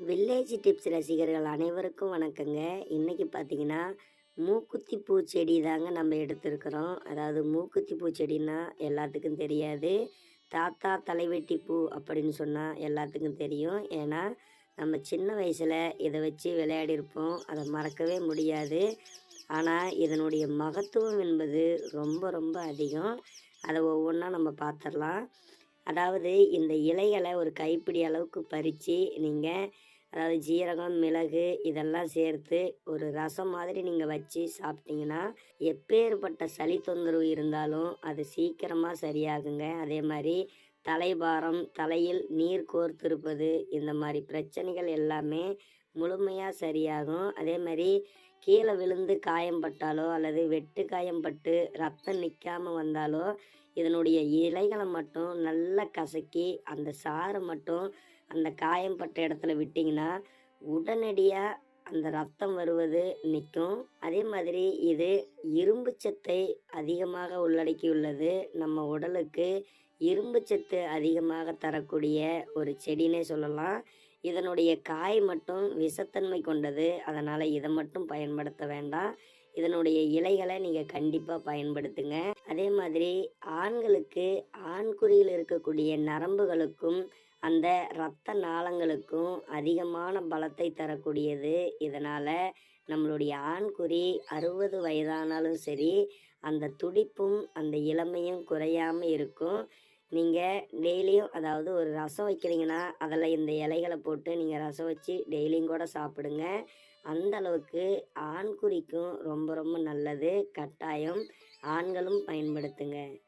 Village tips ரசிகர்கள் அனைவருக்கும் வணக்கங்க. இன்றைக்கி பார்த்தீங்கன்னா மூக்குத்தி பூச்செடி தாங்க நம்ம எடுத்திருக்கிறோம். அதாவது மூக்குத்தி பூச்செடின்னா எல்லாத்துக்கும் தெரியாது. தாத்தா தலைவெட்டி பூ அப்படின்னு சொன்னால் எல்லாத்துக்கும் தெரியும். ஏன்னா நம்ம சின்ன வயசில் இதை வச்சு விளையாடிருப்போம். அதை மறக்கவே முடியாது. ஆனால் இதனுடைய மகத்துவம் என்பது ரொம்ப ரொம்ப அதிகம். அதை ஒவ்வொன்றா நம்ம பார்த்துடலாம் அதாவது இந்த இலைகளை ஒரு கைப்பிடி அளவுக்கு பறித்து நீங்கள் அதாவது ஜீரகம் மிளகு இதெல்லாம் சேர்த்து ஒரு ரசம் மாதிரி நீங்கள் வச்சு சாப்பிட்டீங்கன்னா எப்பேற்பட்ட சளி தொந்தரவு இருந்தாலும் அது சீக்கிரமாக சரியாகுங்க. அதே மாதிரி தலைபாரம் தலையில் நீர் கோர்த்திருப்பது இந்த மாதிரி பிரச்சனைகள் எல்லாமே முழுமையாக சரியாகும். அதே மாதிரி கீழே விழுந்து காயம் பட்டாலோ அல்லது வெட்டு காயம் பட்டு ரத்தம் நிற்காமல் வந்தாலோ இதனுடைய இலைகளை மட்டும் நல்லா கசக்கி அந்த சாறை மட்டும் அந்த காயம் பட்ட இடத்துல விட்டிங்கன்னா உடனடியாக அந்த ரத்தம் வருவது நிற்கும். அதே மாதிரி இது இரும்பு சத்தை அதிகமாக உள்ளடக்கியுள்ளது. நம்ம உடலுக்கு இரும்பு சத்து அதிகமாக தரக்கூடிய ஒரு செடினே சொல்லலாம். இதனுடைய காய் மட்டும் விஷத்தன்மை கொண்டது. அதனால் இதை மட்டும் பயன்படுத்த வேண்டாம். இதனுடைய இலைகளை நீங்கள் கண்டிப்பாக பயன்படுத்துங்க. அதே மாதிரி ஆண்களுக்கு ஆண்குறியில் இருக்கக்கூடிய நரம்புகளுக்கும் அந்த இரத்த நாளங்களுக்கும் அதிகமான பலத்தை தரக்கூடியது. இதனால் நம்மளுடைய ஆண்குறி அறுபது வயதானாலும் சரி அந்த துடிப்பும் அந்த இளமையும் குறையாமல் இருக்கும். நீங்கள் டெய்லியும் அதாவது ஒரு ரசம் வைக்கிறீங்கன்னா அதில் இந்த இலைகளை போட்டு நீங்கள் ரசம் வச்சு டெய்லியும் கூட சாப்பிடுங்க. அந்த அளவுக்கு ஆண்குறிக்கும் ரொம்ப ரொம்ப நல்லது. கட்டாயம் ஆண்களும் பயன்படுத்துங்க.